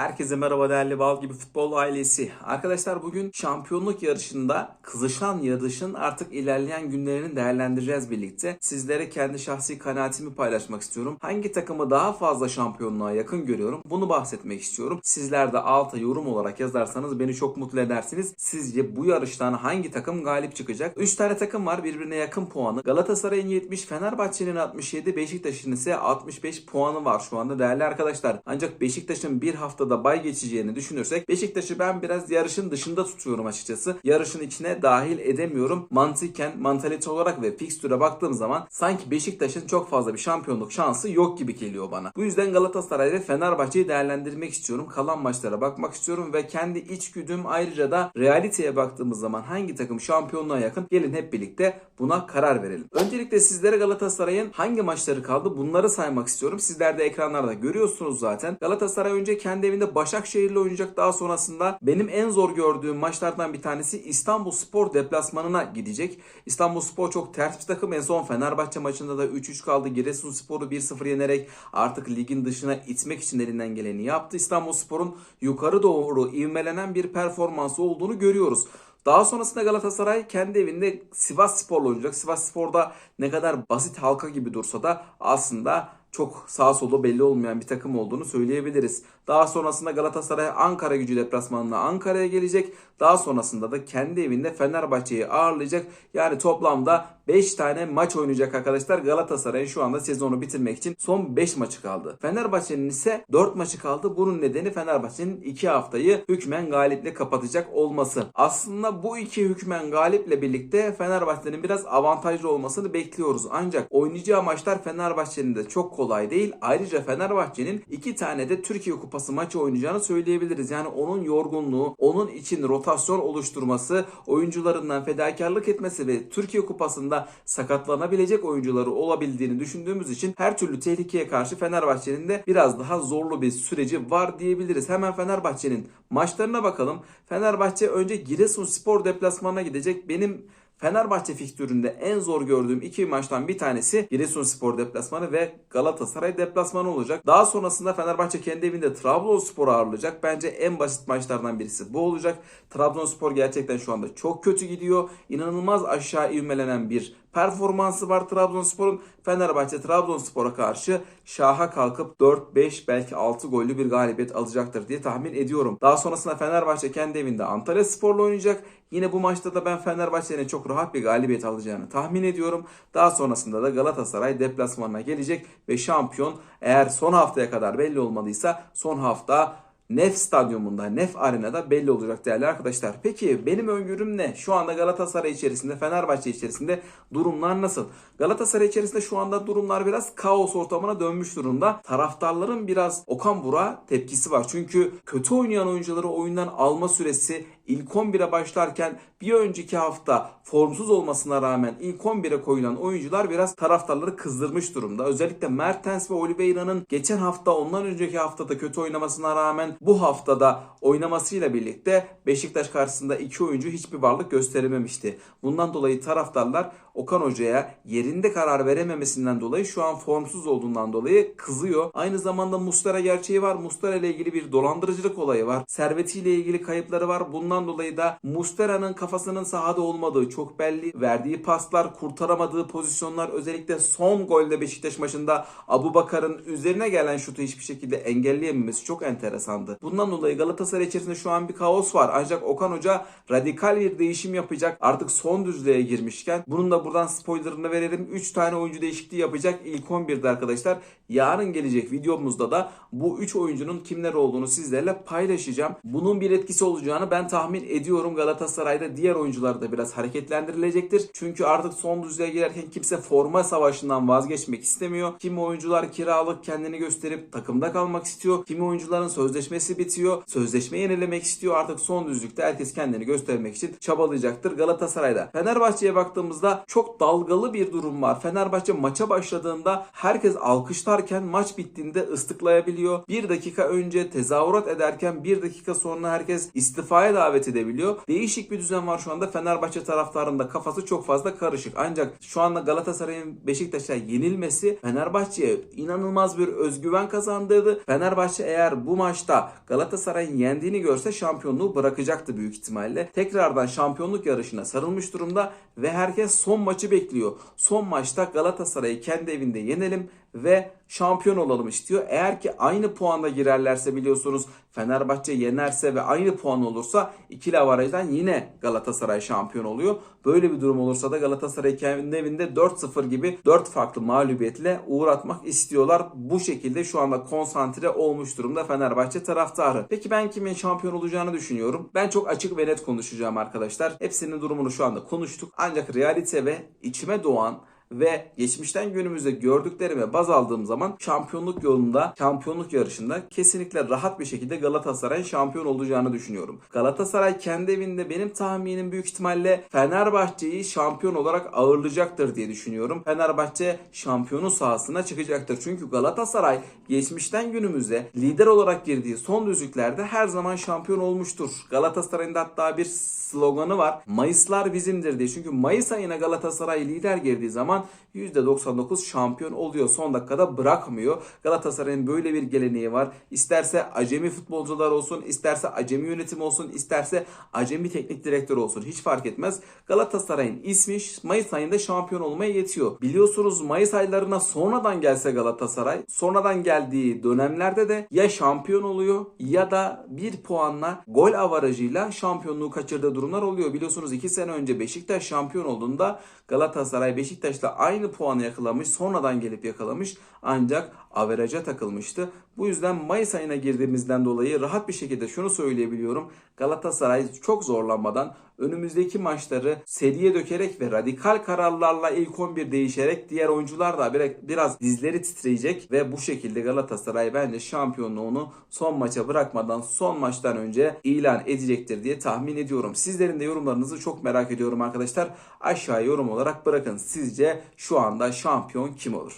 Herkese merhaba değerli Bal gibi futbol ailesi. Arkadaşlar bugün şampiyonluk yarışında kızışan yarışın artık ilerleyen günlerini değerlendireceğiz birlikte. Sizlere kendi şahsi kanaatimi paylaşmak istiyorum. Hangi takımı daha fazla şampiyonluğa yakın görüyorum? Bunu bahsetmek istiyorum. Sizler de alta yorum olarak yazarsanız beni çok mutlu edersiniz. Sizce bu yarıştan hangi takım galip çıkacak? 3 tane takım var birbirine yakın puanı. Galatasaray'ın 70, Fenerbahçe'nin 67, Beşiktaş'ın ise 65 puanı var şu anda değerli arkadaşlar. Ancak Beşiktaş'ın bir haftada bay geçeceğini düşünürsek Beşiktaş'ı ben biraz yarışın dışında tutuyorum açıkçası. Yarışın içine dahil edemiyorum. Mantıken, mantalite olarak ve fikstüre baktığım zaman sanki Beşiktaş'ın çok fazla bir şampiyonluk şansı yok gibi geliyor bana. Bu yüzden Galatasaray ve Fenerbahçe'yi değerlendirmek istiyorum. Kalan maçlara bakmak istiyorum ve kendi içgüdüm ayrıca da realiteye baktığımız zaman hangi takım şampiyonluğa yakın gelin hep birlikte buna karar verelim. Öncelikle sizlere Galatasaray'ın hangi maçları kaldı bunları saymak istiyorum. Sizler de ekranlarda görüyorsunuz zaten. Galatasaray önce kendi evinde Başakşehir'le oynayacak. Daha sonrasında benim en zor gördüğüm maçlardan bir tanesi İstanbul Spor deplasmanına gidecek. İstanbul Spor çok ters bir takım. En son Fenerbahçe maçında da 3-3 kaldı. Giresunspor'u 1-0 yenerek artık ligin dışına itmek için elinden geleni yaptı. İstanbul Spor'un yukarı doğru ivmelenen bir performansı olduğunu görüyoruz. Daha sonrasında Galatasaray kendi evinde Sivas Spor'la oynayacak. Sivas Spor'da ne kadar basit halka gibi dursa da aslında çok sağ solu belli olmayan bir takım olduğunu söyleyebiliriz. Daha sonrasında Galatasaray Ankara gücü deplasmanına Ankara'ya gelecek. Daha sonrasında da kendi evinde Fenerbahçe'yi ağırlayacak. Yani toplamda 5 tane maç oynayacak arkadaşlar. Galatasaray'ın şu anda sezonu bitirmek için son 5 maçı kaldı. Fenerbahçe'nin ise 4 maçı kaldı. Bunun nedeni Fenerbahçe'nin 2 haftayı hükmen galiple kapatacak olması. Aslında bu iki hükmen galiple birlikte Fenerbahçe'nin biraz avantajlı olmasını bekliyoruz. Ancak oynayacağı maçlar Fenerbahçe'nin de çok kolay değil. Ayrıca Fenerbahçe'nin 2 tane de Türkiye Kupası maçı oynayacağını söyleyebiliriz. Yani onun yorgunluğu, onun için rotasyon oluşturması, oyuncularından fedakarlık etmesi ve Türkiye Kupası'nda sakatlanabilecek oyuncuları olabildiğini düşündüğümüz için her türlü tehlikeye karşı Fenerbahçe'nin de biraz daha zorlu bir süreci var diyebiliriz. Hemen Fenerbahçe'nin maçlarına bakalım. Fenerbahçe önce Giresunspor deplasmanına gidecek. Benim Fenerbahçe fikstüründe en zor gördüğüm iki maçtan bir tanesi Giresunspor deplasmanı ve Galatasaray deplasmanı olacak. Daha sonrasında Fenerbahçe kendi evinde Trabzonspor'u ağırlayacak. Bence en basit maçlardan birisi bu olacak. Trabzonspor gerçekten şu anda çok kötü gidiyor. İnanılmaz aşağı ivmelenen bir performansı var Trabzonspor'un. Fenerbahçe Trabzonspor'a karşı şaha kalkıp 4-5 belki 6 gollü bir galibiyet alacaktır diye tahmin ediyorum. Daha sonrasında Fenerbahçe kendi evinde Antalya Spor'la oynayacak. Yine bu maçta da ben Fenerbahçe'nin çok rahat bir galibiyet alacağını tahmin ediyorum. Daha sonrasında da Galatasaray deplasmanına gelecek ve şampiyon eğer son haftaya kadar belli olmadıysa son hafta Nef stadyumunda, Nef arenada belli olacak değerli arkadaşlar. Peki benim öngörüm ne? Şu anda Galatasaray içerisinde, Fenerbahçe içerisinde durumlar nasıl? Galatasaray içerisinde şu anda durumlar biraz kaos ortamına dönmüş durumda. Taraftarların biraz Okan Bur'a tepkisi var. Çünkü kötü oynayan oyuncuları oyundan alma süresi ilk 11'e başlarken bir önceki hafta formsuz olmasına rağmen ilk 11'e koyulan oyuncular biraz taraftarları kızdırmış durumda. Özellikle Mertens ve Oliveira'nın geçen hafta ondan önceki haftada kötü oynamasına rağmen bu haftada oynamasıyla birlikte Beşiktaş karşısında iki oyuncu hiçbir varlık gösterememişti. Bundan dolayı taraftarlar Okan Hoca'ya yerinde karar verememesinden dolayı şu an formsuz olduğundan dolayı kızıyor. Aynı zamanda Mustara gerçeği var. Mustara ile ilgili bir dolandırıcılık olayı var. Servetiyle ilgili kayıpları var. Bundan dolayı da Mustara'nın kafasının sahada olmadığı çok belli. Verdiği paslar, kurtaramadığı pozisyonlar özellikle son golde Beşiktaş maçında Abu Bakar'ın üzerine gelen şutu hiçbir şekilde engelleyememesi çok enteresandı. Bundan dolayı Galatasaray içerisinde şu an bir kaos var. Ancak Okan Hoca radikal bir değişim yapacak. Artık son düzlüğe girmişken bunun da buradan spoilerını verelim. 3 tane oyuncu değişikliği yapacak ilk 11'de arkadaşlar. Yarın gelecek videomuzda da bu 3 oyuncunun kimler olduğunu sizlerle paylaşacağım. Bunun bir etkisi olacağını ben tahmin ediyorum. Galatasaray'da diğer oyuncular da biraz hareketlendirilecektir. Çünkü artık son düzlüğe girerken kimse forma savaşından vazgeçmek istemiyor. Kimi oyuncular kiralık kendini gösterip takımda kalmak istiyor. Kimi oyuncuların sözleşmesi bitiyor. Sözleşme yenilemek istiyor. Artık son düzlükte herkes kendini göstermek için çabalayacaktır Galatasaray'da. Fenerbahçe'ye baktığımızda çok dalgalı bir durum var. Fenerbahçe maça başladığında herkes alkışlarken maç bittiğinde ıslıklayabiliyor. Bir dakika önce tezahürat ederken bir dakika sonra herkes istifaya davet davet edebiliyor. Değişik bir düzen var şu anda. Fenerbahçe taraftarında kafası çok fazla karışık. Ancak şu anda Galatasaray'ın Beşiktaş'a yenilmesi Fenerbahçe'ye inanılmaz bir özgüven kazandırdı. Fenerbahçe eğer bu maçta Galatasaray'ın yendiğini görse şampiyonluğu bırakacaktı büyük ihtimalle. Tekrardan şampiyonluk yarışına sarılmış durumda ve herkes son maçı bekliyor. Son maçta Galatasaray'ı kendi evinde yenelim ve şampiyon olalım istiyor. Eğer ki aynı puanda girerlerse biliyorsunuz Fenerbahçe yenerse ve aynı puan olursa ikili avarajdan yine Galatasaray şampiyon oluyor. Böyle bir durum olursa da Galatasaray kendi evinde 4-0 gibi 4 farklı mağlubiyetle uğratmak istiyorlar. Bu şekilde şu anda konsantre olmuş durumda Fenerbahçe taraftarı. Peki ben kimin şampiyon olacağını düşünüyorum. Ben çok açık ve net konuşacağım arkadaşlar. Hepsinin durumunu şu anda konuştuk. Ancak realite ve içime doğan ve geçmişten günümüzde gördüklerime baz aldığım zaman şampiyonluk yolunda, şampiyonluk yarışında kesinlikle rahat bir şekilde Galatasaray'ın şampiyon olacağını düşünüyorum. Galatasaray kendi evinde benim tahminim büyük ihtimalle Fenerbahçe'yi şampiyon olarak ağırlayacaktır diye düşünüyorum. Fenerbahçe şampiyonun sahasına çıkacaktır. Çünkü Galatasaray geçmişten günümüze lider olarak girdiği son düzlüklerde her zaman şampiyon olmuştur. Galatasaray'ın hatta bir sloganı var. Mayıslar bizimdir diye. Çünkü Mayıs ayına Galatasaray lider girdiği zaman %99 şampiyon oluyor. Son dakikada bırakmıyor. Galatasaray'ın böyle bir geleneği var. İsterse acemi futbolcular olsun, isterse acemi yönetim olsun, isterse acemi teknik direktör olsun. Hiç fark etmez. Galatasaray'ın ismi Mayıs ayında şampiyon olmaya yetiyor. Biliyorsunuz Mayıs aylarına sonradan gelse Galatasaray, sonradan geldiği dönemlerde de ya şampiyon oluyor ya da bir puanla gol avarajıyla şampiyonluğu kaçırdığı durumlar oluyor. Biliyorsunuz 2 sene önce Beşiktaş şampiyon olduğunda Galatasaray Beşiktaş'la aynı puanı yakalamış. Sonradan gelip yakalamış. Ancak averaja takılmıştı. Bu yüzden Mayıs ayına girdiğimizden dolayı rahat bir şekilde şunu söyleyebiliyorum. Galatasaray çok zorlanmadan önümüzdeki maçları seriye dökerek ve radikal kararlarla ilk 11 değişerek diğer oyuncular da bir- biraz dizleri titreyecek ve bu şekilde Galatasaray bence şampiyonluğunu son maça bırakmadan son maçtan önce ilan edecektir diye tahmin ediyorum. Sizlerin de yorumlarınızı çok merak ediyorum arkadaşlar. Aşağıya yorum olarak bırakın. Sizce şu anda şampiyon kim olur?